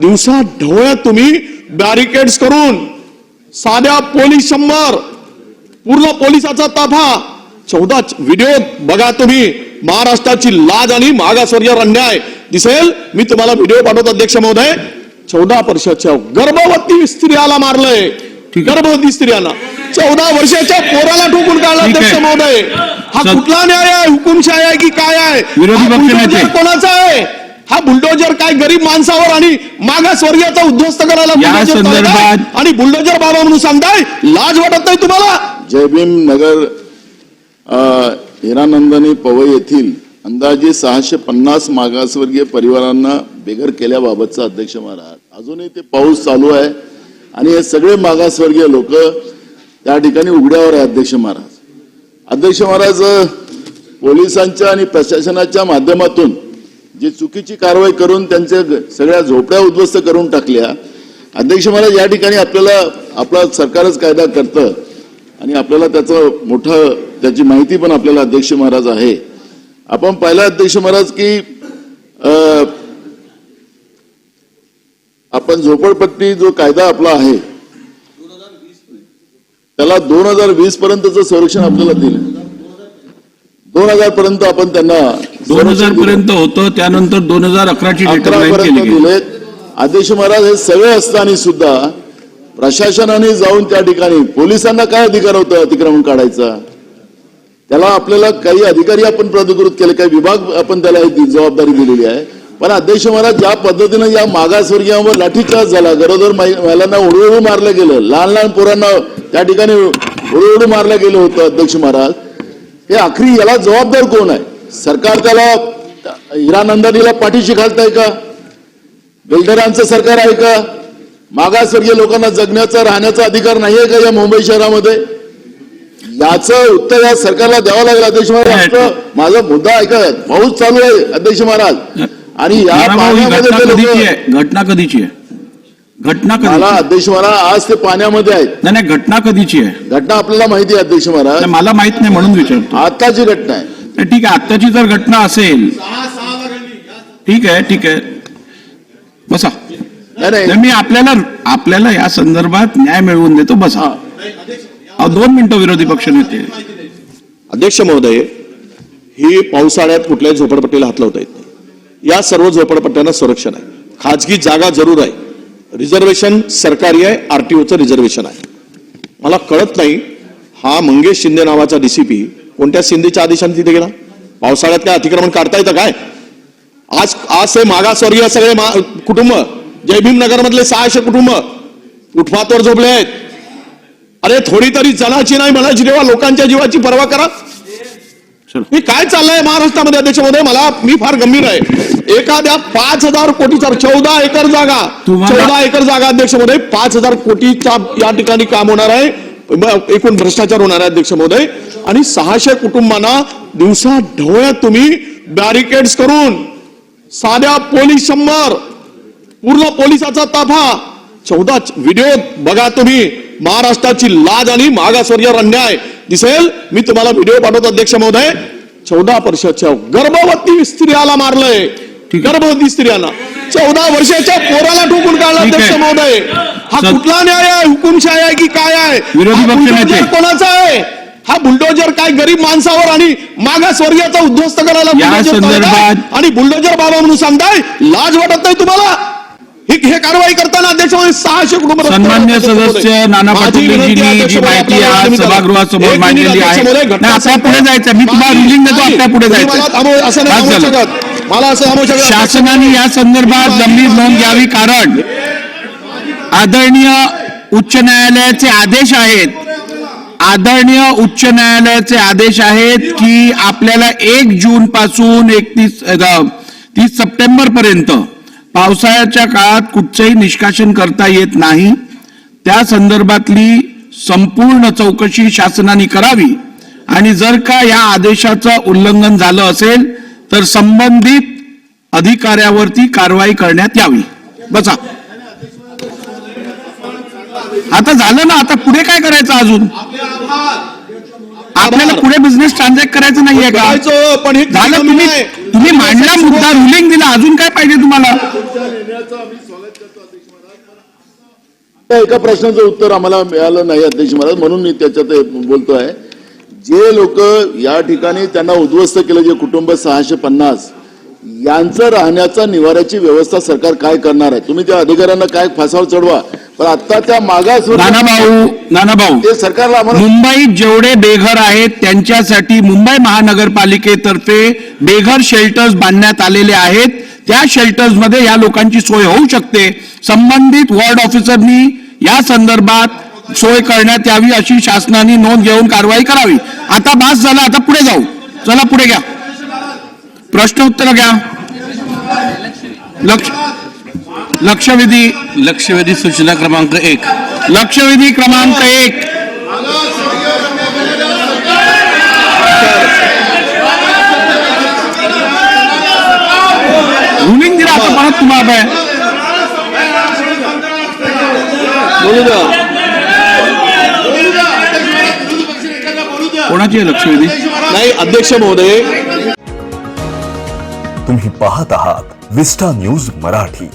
दिवसा ढवळ्यात तुम्ही बॅरिकेड्स करून साध्या पोलीस शंभर पूर्ण पोलिसाचा ताफा चौदा व्हिडिओ बघा तुम्ही. महाराष्ट्राची लाज आणि मागासवर्गीय अन्याय. दिसेल? मी तुम्हाला व्हिडिओ पाठवतो अध्यक्ष महोदय. चौदा वर्षाच्या गर्भवती स्त्रियाला मारलंय. गर्भवती स्त्रियांना. चौदा वर्षाच्या पोराला ठोकून काढलं. अध्यक्ष महोदय. हा कुठला न्याय आहे? हुकुमशाही आहे की काय आहे. कोणाचा आहे? हा बुलडोजर काय गरीब माणसावर आणि मागासवर्गीयाचा उद्ध्वस्त करायला आणि बुलडोजर बाबा म्हणून सांगताय लाज वाटत नाही तुम्हाला? जय भीम नगर अ, हिरानंदानी पवई येथील अंदाजे सहाशे पन्नास मागासवर्गीय परिवारांना बेघर केल्याबाबतचा अध्यक्ष महाराज. अजूनही ते पाऊस चालू आहे आणि हे सगळे मागासवर्गीय लोक त्या ठिकाणी उघड्यावर आहे अध्यक्ष महाराज. अध्यक्ष महाराज पोलिसांच्या आणि प्रशासनाच्या माध्यमातून जी चुकीची कारवाई करून त्यांच्या सगळ्या झोपड्या उद्ध्वस्त करून टाकल्या. अध्यक्ष महाराज या ठिकाणी आपल्याला आपला सरकारच कायदा करतं आणि आपल्याला त्याचं मोठं त्याची माहिती पण आपल्याला अध्यक्ष महाराज आहे. आपण पाहिलं अध्यक्ष महाराज की आपण झोपडपट्टी जो कायदा आपला आहे त्याला दोन हजार वीस पर्यंतचं संरक्षण आपल्याला दिलं. दोन हजार पर्यंत आपण त्यांना दोन हजार. पर्यंत होतं त्यानंतर दोन हजार अकराची दिलेत अध्यक्ष महाराज हे सगळे असताना सुद्धा प्रशासनाने जाऊन त्या ठिकाणी पोलिसांना काय अधिकार होता अतिक्रमण काढायचा? त्याला आपल्याला काही अधिकारी आपण प्राधिकृत केले काही विभाग आपण त्याला जबाबदारी दिलेली आहे. पण अध्यक्ष महाराज ज्या पद्धतीनं या मागासवर्गीयांवर लाठीचार्ज झाला. गरोदर महिलांना उडवडू मारलं गेलं. लहान लहान पोरांना त्या ठिकाणी उडवडू मारलं गेलं होतं अध्यक्ष महाराज. हे आखरी याला जबाबदार कोण आहे? सरकार त्याला हिरानंदानीला पाठीशी घालताय का? बिल्डरांचं सरकार आहे का? मागासवर्गीय लोकांना जगण्याचा राहण्याचा अधिकार नाहीये का या मुंबई शहरामध्ये? याचं उत्तर या सरकारला द्यावं लागेल अध्यक्ष महाराज. माझा मुद्दा ऐका पाऊस चालू आहे अध्यक्ष महाराज. आणि या पाण्यामध्ये घटना कधीची आहे? घटना मला अध्यक्ष महाराज आज ते पाण्यामध्ये आहेत. नाही नाही घटना कधीची आहे? घटना आपल्याला माहिती आहे अध्यक्ष महाराज. मला माहीत नाही म्हणून विचारतो आताची घटना आहे. नाही, ठीक आहे आत्ताची जर घटना असेल ठीक आहे ठीक आहे. बसा. नाही, मी आपल्याला आपल्याला या संदर्भात न्याय मिळवून देतो बसा. हा. दोन मिनिटं विरोधी पक्ष नेते. अध्यक्ष महोदय ही पावसाळ्यात कुठल्याही झोपडपट्टीला हात लावता येत नाही. या सर्व झोपडपट्ट्यांना संरक्षण आहे. खाजगी जागा जरूर आहे. रिझर्वेशन सरकारी आहे आरटीओचं रिझर्वेशन आहे. मला कळत नाही हा मंगेश शिंदे नावाचा डीसीपी कोणत्या शिंदेच्या आदेशाने तिथे गेला? पावसाळ्यात काय अतिक्रमण काढता येतं काय? आज आज हे मागासवर्गीय सगळे मा- कुटुंब जयभीम नगर मधले सहाशे कुटुंब फुटपाथवर झोपले आहेत. अरे थोडी तरी जनाची नाही मनाची देवा लोकांच्या जीवाची पर्वा करा. चलो. हे काय चाललंय महाराष्ट्रामध्ये अध्यक्ष महोदय मला मी फार गंभीर आहे. एखाद्या पाच हजार कोटीचा चौदा एकर जागा चौदा एकर जागा अध्यक्ष महोदय पाच हजार कोटीच्या या ठिकाणी काम होणार आहे. एकूण भ्रष्टाचार होणार आहे अध्यक्ष महोदय आणि सहाशे कुटुंबांना दिवसा ढवळ्यात तुम्ही बॅरिकेड्स करून साध्या पोलीस शंभर पूर्ण पोलिसाचा ताफा चौदा व्हिडिओ बघा तुम्ही. महाराष्ट्राची लाज आणि मागासवर्गीय अन्याय. दिसेल? मी तुम्हाला व्हिडिओ पाठवतो अध्यक्ष महोदय. चौदा वर्षाच्या गर्भवती स्त्रियाला मारलंय. गर्भवती स्त्रियांना. चौदा वर्षाच्या पोराला ठोकून काढलं. अध्यक्ष महोदय. हा कुठला न्याय आहे? हुकुमशाही आहे की काय आहे. कोणाचा आहे? हा बुलडोजर काय गरीब माणसावर आणि मागासवर्गीयाचा उद्ध्वस्त करायला आणि बुलडोजर बाबा म्हणून सांगताय लाज वाटत नाही तुम्हाला? हे हे कारवाई करताना अध्यक्ष महोदय सहाशे कुटुंब सन्मान्य. सदस्य नाना पाटील. सभागृहासमोर मांडलेली आहे. पुढे जायचं. मी तुम्हाला रुलिंग देतो पुढे जायचं. मला असं नाही बस थांबवू झालं. शकत. मला असं थांबवू शकत शासनाने या संदर्भात गंभीर नोंद घ्यावी कारण आदरणीय उच्च न्यायालयाचे आदेश आहेत. आदरणीय उच्च न्यायालयाचे आदेश आहेत की आपल्याला एक जून पासून एकतीस तीस सप्टेंबर पर्यंत पावसाळ्याच्या काळात कुठचंही निष्कासन करता येत नाही. त्या संदर्भातली संपूर्ण चौकशी शासनाने करावी आणि जर का या आदेशाचं उल्लंघन झालं असेल तर संबंधित अधिकाऱ्यावरती कारवाई करण्यात यावी. बसा. आता झालं ना? आता पुढे काय करायचं अजून? आपल्याला पुढे बिझनेस ट्रान्झॅक्ट करायचं नाहीये का? पण हे झालं तुम्ही नाही. तुम्ही मांडला मुद्दा रुलिंग दिला अजून काय पाहिजे तुम्हाला? एका प्रश्नाचं उत्तर आम्हाला मिळालं नाही अध्यक्ष महाराज म्हणून मी त्याच्यात हे बोलतोय. जे लोक या ठिकाणी त्यांना उद्ध्वस्त केलं जे कुटुंब सहाशे पन्नास यांचं राहण्याचा निवाऱ्याची व्यवस्था सरकार काय करणार आहे? तुम्ही त्या अधिकाऱ्यांना काय फासावर चढवा? पण आता त्या मागास नाना भाऊ नाना भाऊ ते सरकारला मुंबईत जेवढे बेघर आहेत त्यांच्यासाठी मुंबई महानगरपालिकेतर्फे बेघर शेल्टर्स बांधण्यात आलेले आहेत. त्या शेल्टर्समध्ये या लोकांची सोय होऊ शकते. संबंधित वॉर्ड ऑफिसरनी या संदर्भात सोय करण्यात यावी अशी शासनाने नोंद घेऊन कारवाई करावी. आता बास झाला आता पुढे जाऊ. चला पुढे घ्या. प्रश्न उत्तर घ्या. लक्ष लक्षवेधी लक्षवेधी सूचना क्रमांक एक। लक्षवेधी क्रमांक एक। रुलिंग दिला आता परत तुम्हाला काय बोलू द्या कोणाची आहे लक्षवेधी। नाही अध्यक्ष महोदय। तुम्ही पाहत आहात विस्टा न्यूज़ मराठी।